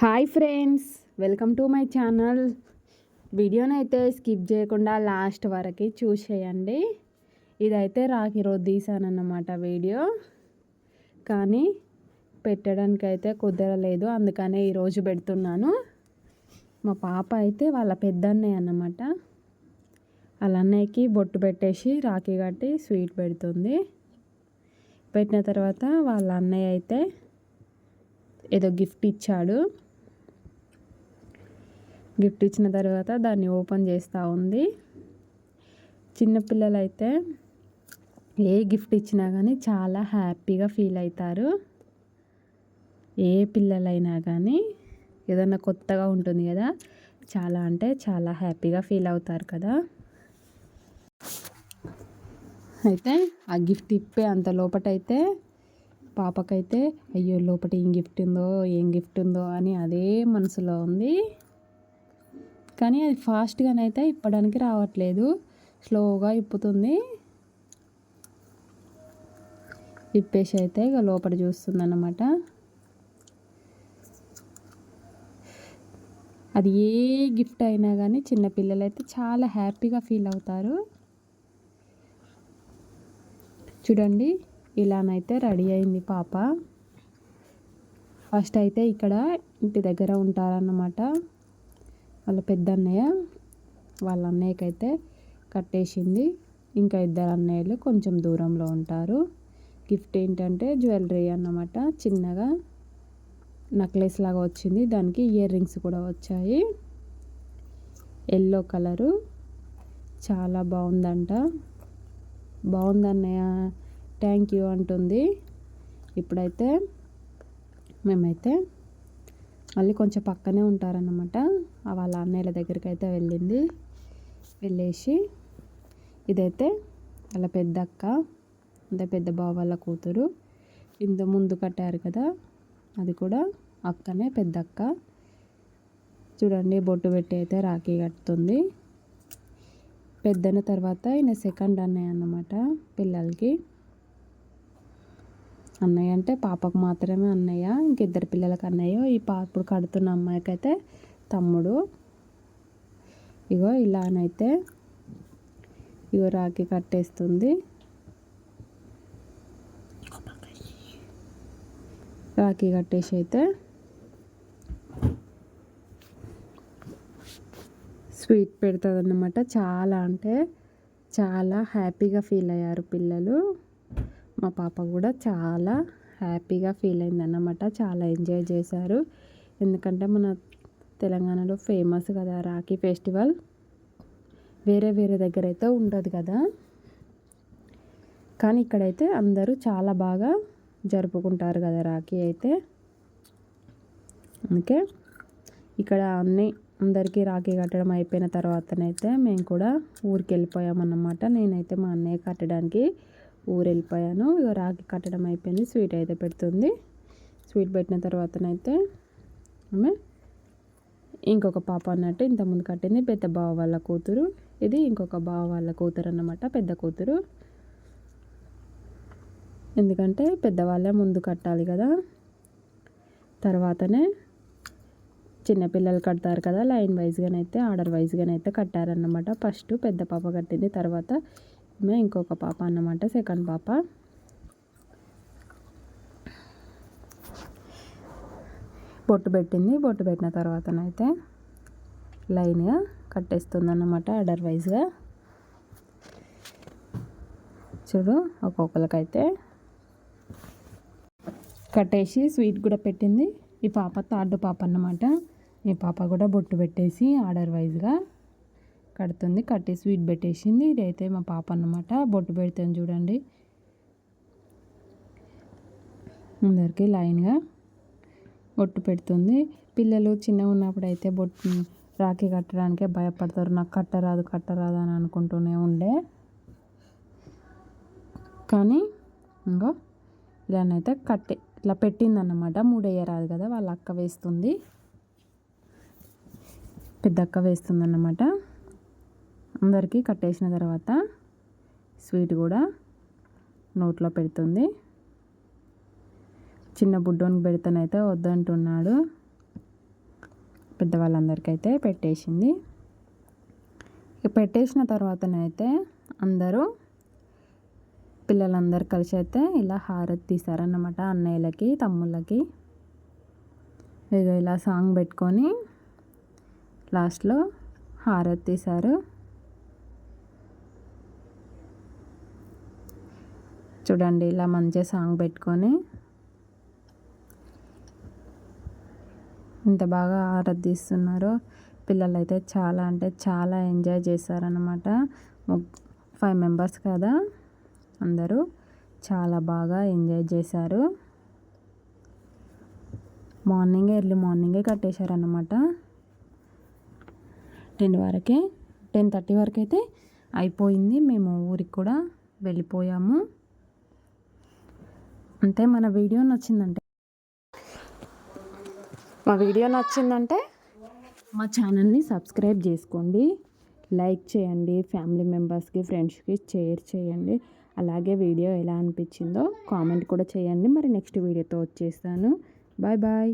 Hi friends welcome to my channel. వీడియోని అయితే skip చేయకుండా లాస్ట్ వరకు చూసేయండి. ఇదైతే రాఖీ రోజు తీసానన్నమాట వీడియో. కానీ పెట్టడానికి అయితే కుదరలేదు అందుకనే ఈరోజు పెడుతున్నాను. మా పాప అయితే వాళ్ళ పెద్దన్నయ్య అన్నమాట. వాళ్ళ అన్నయ్యకి బొట్టు పెట్టేసి రాఖీ కట్టి స్వీట్ పెడుతుంది. పెట్టిన తర్వాత వాళ్ళ అన్నయ్య అయితే ఏదో గిఫ్ట్ ఇచ్చాడు. గిఫ్ట్ ఇచ్చిన తర్వాత దాన్ని ఓపెన్ చేస్తూ ఉంది. చిన్నపిల్లలైతే ఏ గిఫ్ట్ ఇచ్చినా కానీ చాలా హ్యాపీగా ఫీల్ అవుతారు ఏ పిల్లలైనా కానీ ఏదన్నా కొత్తగా ఉంటుంది కదా చాలా అంటే చాలా హ్యాపీగా ఫీల్ అవుతారు కదా. అయితే ఆ గిఫ్ట్ ఇప్పే అంత లోపటైతే పాపకైతే అయ్యో లోపల ఏం గిఫ్ట్ ఉందో ఏం గిఫ్ట్ ఉందో అని అదే మనసులో ఉంది. కానీ అది ఫాస్ట్గానైతే ఇప్పడానికి రావట్లేదు. స్లోగా ఇప్పుతుంది. ఇప్పేసి అయితే ఇక లోపల చూస్తుంది అన్నమాట అది ఏ గిఫ్ట్ అయినా కానీ చిన్నపిల్లలు అయితే చాలా హ్యాపీగా ఫీల్ అవుతారు. చూడండి ఇలానైతే రెడీ అయింది పాప. ఫస్ట్ అయితే ఇక్కడ ఇంటి దగ్గర ఉంటారన్నమాట. వాళ్ళ పెద్ద అన్నయ్య వాళ్ళ అన్నయ్యకైతే కట్టేసింది. ఇంకా ఇద్దరు అన్నయ్యలు కొంచెం దూరంలో ఉంటారు. గిఫ్ట్ ఏంటంటే జ్యువెలరీ అన్నమాట. చిన్నగా నెక్లెస్ లాగా వచ్చింది. దానికి ఇయర్ రింగ్స్ కూడా వచ్చాయి. ఎల్లో కలరు చాలా బాగుందంట. బాగుందన్నయ్య థ్యాంక్ యూ అంటుంది. ఇప్పుడైతే మేమైతే మళ్ళీ కొంచెం పక్కనే ఉంటారన్నమాట. వాళ్ళ అన్నయ్యల దగ్గరికి అయితే వెళ్ళింది. వెళ్ళేసి ఇదైతే వాళ్ళ పెద్ద అక్క అంటే పెద్ద బావ వాళ్ళ కూతురు. ఇంత ముందు కట్టారు కదా అది కూడా అక్కనే పెద్ద అక్క చూడండి బొట్టు పెట్టి అయితే రాఖీ కట్టుతుంది. పెద్దన తర్వాత ఈయన సెకండ్ అన్నయ్య అన్నమాట పిల్లలకి. అన్నయ్య అంటే పాపకు మాత్రమే అన్నయ్య ఇంకిద్దరు పిల్లలకి అన్నయ్య. ఈ పా ఇప్పుడు కడుతున్న అమ్మాయికి అయితే తమ్ముడు. ఇగో ఇలానైతే ఇగో రాఖీ కట్టేస్తుంది. రాఖీ కట్టేసి అయితే స్వీట్ పెడుతుంది అన్నమాట చాలా అంటే చాలా హ్యాపీగా ఫీల్ అయ్యారు పిల్లలు. మా పాప కూడా చాలా హ్యాపీగా ఫీల్ అయింది అన్నమాట చాలా ఎంజాయ్ చేశారు. ఎందుకంటే మన తెలంగాణలో ఫేమస్ కదా రాఖీ ఫెస్టివల్. వేరే వేరే దగ్గర అయితే ఉండదు కదా. కానీ ఇక్కడైతే అందరూ చాలా బాగా జరుపుకుంటారు కదా రాఖీ అయితే. అందుకే ఇక్కడ అన్నీ అందరికీ రాఖీ కట్టడం అయిపోయిన తర్వాతనైతే మేము కూడా ఊరికి వెళ్ళిపోయామన్నమాట నేనైతే మా అన్నయ్య కట్టడానికి ఊరు వెళ్ళిపోయాను ఇక రాగి కట్టడం అయిపోయింది. స్వీట్ అయితే పెడుతుంది. స్వీట్ పెట్టిన తర్వాతనైతే ఆమె ఇంకొక పాప అన్నట్టు ఇంతకుముందు కట్టింది. పెద్ద బావ వాళ్ళ కూతురు. ఇది ఇంకొక బావ వాళ్ళ కూతురు అన్నమాట. పెద్ద కూతురు. ఎందుకంటే పెద్దవాళ్ళే ముందు కట్టాలి కదా. తర్వాతనే చిన్నపిల్లలు కడతారు కదా. లైన్ వైజ్గానైతే ఆర్డర్ వైజ్గానైతే కట్టారన్నమాట. ఫస్ట్ పెద్ద పాప కట్టింది. తర్వాత ఈమె ఇంకొక పాప అన్నమాట సెకండ్ పాప. బొట్టు పెట్టింది బొట్టు పెట్టిన తర్వాతనైతే లైన్గా కట్టేస్తుంది అన్నమాట ఆర్డర్ వైజ్గా చూడు ఒక్కొక్కరికైతే కట్టేసి స్వీట్ కూడా పెట్టింది. ఈ పాప థర్డ్ పాప అన్నమాట. ఈ పాప కూడా బొట్టు పెట్టేసి ఆర్డర్ వైజ్గా కడుతుంది కట్టి స్వీట్ పెట్టేసింది. ఇదైతే మా పాప అన్నమాట. బొట్టు పెడతాను చూడండి. అందరికీ లైన్గా బొట్టు పెడుతుంది. పిల్లలు చిన్నగా ఉన్నప్పుడు అయితే బొట్టు రాఖీ కట్టడానికే భయపడతారు. నాకు కట్టరాదు కట్టరాదు అని అనుకుంటూనే ఉండే. కానీ ఇంకో ఇలానైతే కట్టే ఇట్లా పెట్టిందన్నమాట. మూడేయరాదు కదా వాళ్ళ అక్క వేస్తుంది. పెద్ద అక్క వేస్తుంది అన్నమాట అందరికీ కట్టేసిన తర్వాత స్వీట్ కూడా నోట్లో పెడుతుంది. చిన్న బుడ్డోనికి పెడితేనైతే వద్దంటున్నాడు. పెద్దవాళ్ళందరికైతే పెట్టేసింది. ఇక పెట్టేసిన తర్వాతనైతే అందరూ పిల్లలందరూ కలిసి అయితే ఇలా హారతి తీశారన్నమాట అన్నయ్యలకి తమ్ముళ్ళకి. ఇక ఇలా సాంగ్ పెట్టుకొని లాస్ట్లో హారతి తీశారు. చూడండి ఇలా మంచిగా సాంగ్ పెట్టుకొని. ఇంత బాగా ఆరాధిస్తున్నారో. పిల్లలు అయితే చాలా అంటే చాలా ఎంజాయ్ చేశారనమాట ఫైవ్ మెంబర్స్ కదా అందరూ. చాలా బాగా ఎంజాయ్ చేశారు. మార్నింగే ఎర్లీ మార్నింగే కట్టేశారనమాట టెన్ వరకే టెన్ థర్టీ వరకు అయితే అయిపోయింది. మేము ఊరికి కూడా వెళ్ళిపోయాము. అంతే మన వీడియో నచ్చిందంటే? మా వీడియో నచ్చిందంటే? మా ఛానల్ని సబ్స్క్రైబ్ చేసుకోండి. లైక్ చేయండి. ఫ్యామిలీ మెంబర్స్కి ఫ్రెండ్స్కి షేర్ చేయండి. అలాగే వీడియో ఎలా అనిపించిందో కామెంట్ కూడా చేయండి. మరి నెక్స్ట్ వీడియోతో వచ్చేస్తాను. Bye bye.